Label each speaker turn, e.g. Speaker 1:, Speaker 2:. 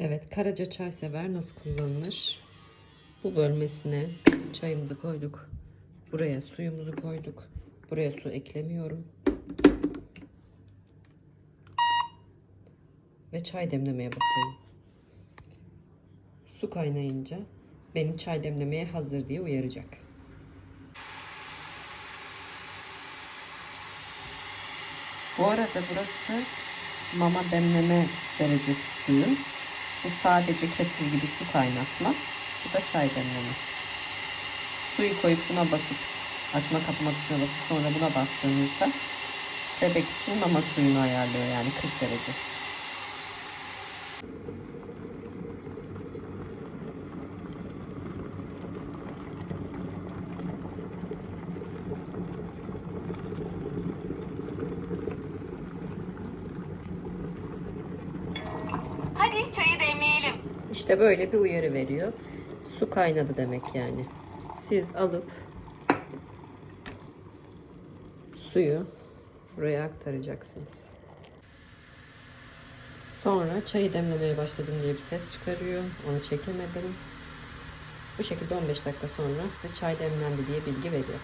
Speaker 1: Evet, karaca çay sever nasıl kullanılır? Bu bölmesine çayımızı koyduk. Buraya suyumuzu koyduk. Buraya su eklemiyorum. Ve çay demlemeye basıyorum. Su kaynayınca beni çay demlemeye hazır diye uyaracak. Bu arada burası mama demleme derecesi suyun. Bu sadece kettle gibi su kaynatma. Bu da çay demleme. Suyu koyup buna basıp açma kapama tuşuna basıp sonra buna bastığınızda bebek için mama suyunu ayarlıyor yani 40 derece.
Speaker 2: Hadi çayı demleyelim.
Speaker 1: İşte böyle bir uyarı veriyor. Su kaynadı demek yani. Siz alıp suyu buraya aktaracaksınız. Sonra çayı demlemeye başladım diye bir ses çıkarıyor. Onu çekemedim. Bu şekilde 15 dakika sonra size çay demlendi diye bilgi veriyor.